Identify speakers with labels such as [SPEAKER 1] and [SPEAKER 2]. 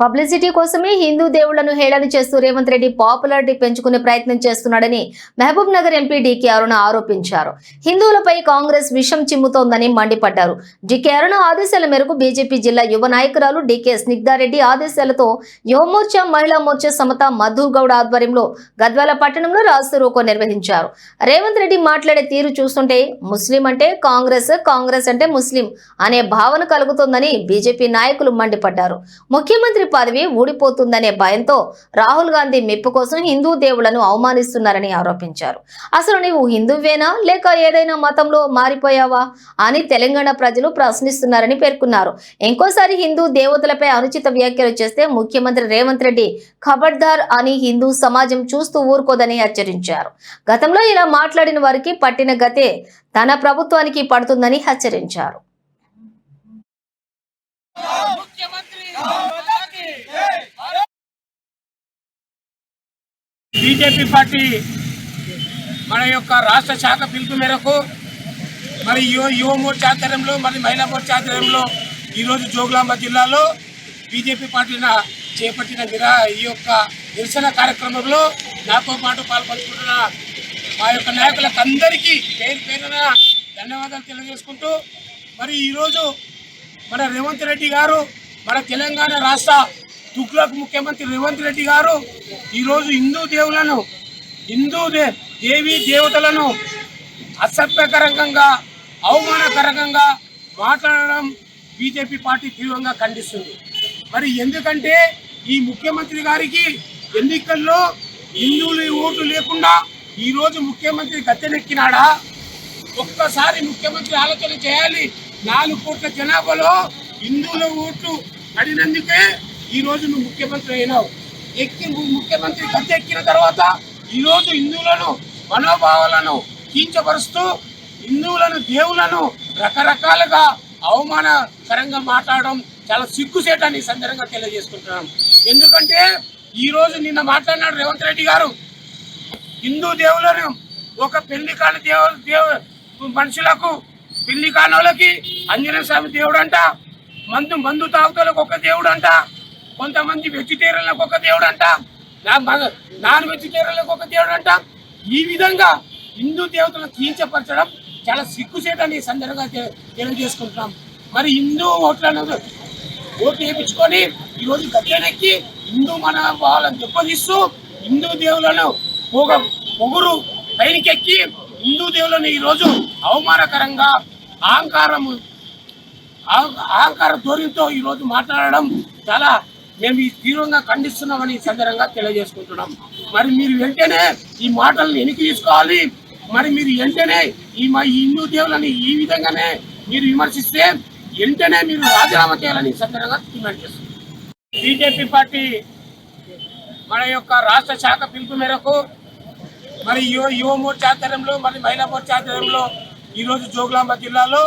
[SPEAKER 1] Publicity కోసమే హిందూ దేవుళ్ళను హేళన చేస్తూ రేవంత్ రెడ్డి పాపులారిటీ పెంచుకునే ప్రయత్నం చేస్తున్నాడని Mahbubnagar MP D K Aruna ఆరోపించారు. హిందువులపై కాంగ్రెస్ విషం చిమ్ముతోందని మండిపడ్డారు. డికే అరుణ ఆదేశాల మేరకు బీజేపీ జిల్లా యువ నాయకురాలు డికే స్నిగ్ధారెడ్డి ఆదేశాలతో యువమోర్చా మహిళా మోర్చా సమత మధు గౌడ్ ఆధ్వర్యంలో గద్వాల పట్టణంలో రాస్తు రోకో నిర్వహించారు. రేవంత్ రెడ్డి మాట్లాడే తీరు చూస్తుంటే ముస్లిం అంటే కాంగ్రెస్ కాంగ్రెస్ అంటే ముస్లిం అనే భావన కలుగుతోందని బీజేపీ నాయకులు మండిపడ్డారు. ముఖ్యమంత్రి పదవి ఊడిపోతుందనే భయంతో రాహుల్ గాంధీ మెప్పు కోసం హిందూ దేవులను అవమానిస్తున్నారని ఆరోపించారు. అసలు నీవు హిందువేనా? లేక ఏదైనా మతంలో మారిపోయావా? అని తెలంగాణ ప్రజలు ప్రశ్నిస్తున్నారని పేర్కొన్నారు. ఇంకోసారి హిందూ దేవతలపై అనుచిత వ్యాఖ్యలు చేస్తే ముఖ్యమంత్రి రేవంత్ రెడ్డి ఖబర్దార్ అని హిందూ సమాజం చూస్తూ ఊరుకోదని హెచ్చరించారు. గతంలో ఇలా మాట్లాడిన వారికి పట్టిన గతే తన ప్రభుత్వానికి పడుతుందని హెచ్చరించారు.
[SPEAKER 2] బీజేపీ పార్టీ మన యొక్క రాష్ట్ర శాఖ పిలుపు మేరకు మరి యువ యువ మోర్చా ఆధ్వర్యంలో మరి మహిళా మోర్చా ఆధ్వర్యంలో ఈరోజు జోగులాంబ జిల్లాలో బీజేపీ పార్టీన చేపట్టిన నిరా ఈ యొక్క నిరసన కార్యక్రమంలో నాతో పాటు పాల్పంచుకుంటున్న మా యొక్క నాయకులకు అందరికీ పేరు పేరున ధన్యవాదాలు తెలియజేసుకుంటూ మరి ఈరోజు మన రేవంత్ రెడ్డి గారు మన తెలంగాణ రాష్ట్ర తుగ్లక్ ముఖ్యమంత్రి రేవంత్ రెడ్డి గారు ఈరోజు హిందూ దేవులను హిందూ దే దేవీ దేవతలను అసభ్యకరంగా అవమానకరంగా మాట్లాడడం బీజేపీ పార్టీ తీవ్రంగా ఖండిస్తుంది. మరి ఎందుకంటే ఈ ముఖ్యమంత్రి గారికి ఎన్నికల్లో హిందువులు ఓటు లేకుండా ఈరోజు ముఖ్యమంత్రి గద్దెనెక్కినాడా? ఒక్కసారి ముఖ్యమంత్రి ఆలోచన చేయాలి. నాలుగు కోట్ల జనాభాలో హిందువుల ఓట్లు పడినందుకే ఈ రోజు నువ్వు ముఖ్యమంత్రి అయినావు. ఎక్కి ముఖ్యమంత్రి గద్దె ఎక్కిన తర్వాత ఈరోజు హిందువులను మనోభావాలను కించపరుస్తూ హిందువులను దేవులను రకరకాలుగా అవమానకరంగా మాట్లాడడం చాలా సిగ్గుసేటని సందర్భంగా తెలియజేసుకుంటున్నాం. ఎందుకంటే ఈరోజు నిన్న మాట్లాడినాడు రేవంత్ రెడ్డి గారు. హిందూ దేవులను ఒక పెళ్ళి కాని దేవ దేవ మనుషులకు పెళ్ళి కానోళ్ళకి ఆంజనేయ స్వామి దేవుడు అంట మందు మందు తాగుతలకు ఒక దేవుడు అంట కొంతమంది వెజిటేరియన్లకు ఒక దేవుడు అంటాం నా- నాన్ వెజిటేరియన్లకు ఒక దేవుడు అంటాం. ఈ విధంగా హిందూ దేవతలను కీల్చపరచడం చాలా సిగ్గుసేటని ఈ సందర్భంగా తెలియజేసుకుంటున్నాం. మరి హిందూ ఓట్లను ఓట్లు వేయించుకొని ఈరోజు గట్టెనెక్కి హిందూ మన వాళ్ళని దెబ్బతీస్తూ హిందూ దేవులను పొగ పొగురు పైనకెక్కి హిందూ దేవులను ఈరోజు అవమానకరంగా అహంకారము అహంకార ధోరణితో ఈరోజు మాట్లాడడం చాలా మేము ఈ తీవ్రంగా ఖండిస్తున్నామని ఈ సందర్భంగా తెలియజేసుకుంటున్నాం. మరి మీరు వెంటనే ఈ మాటలను వెనక్కి తీసుకోవాలి. మరి మీరు వెంటనే ఈ మా హిందూ దేవులని ఈ విధంగానే మీరు విమర్శిస్తే వెంటనే మీరు రాజీనామా చేయాలని సందర్భంగా డిమాండ్ చేస్తున్నాం. బీజేపీ పార్టీ మన యొక్క రాష్ట్ర శాఖ పిలుపు మేరకు మరి యువ యువ మోర్చా ఆధ్వర్యంలో మరి మహిళా మోర్చా ఆధ్వర్యంలో ఈరోజు జోగులాంబ జిల్లాలో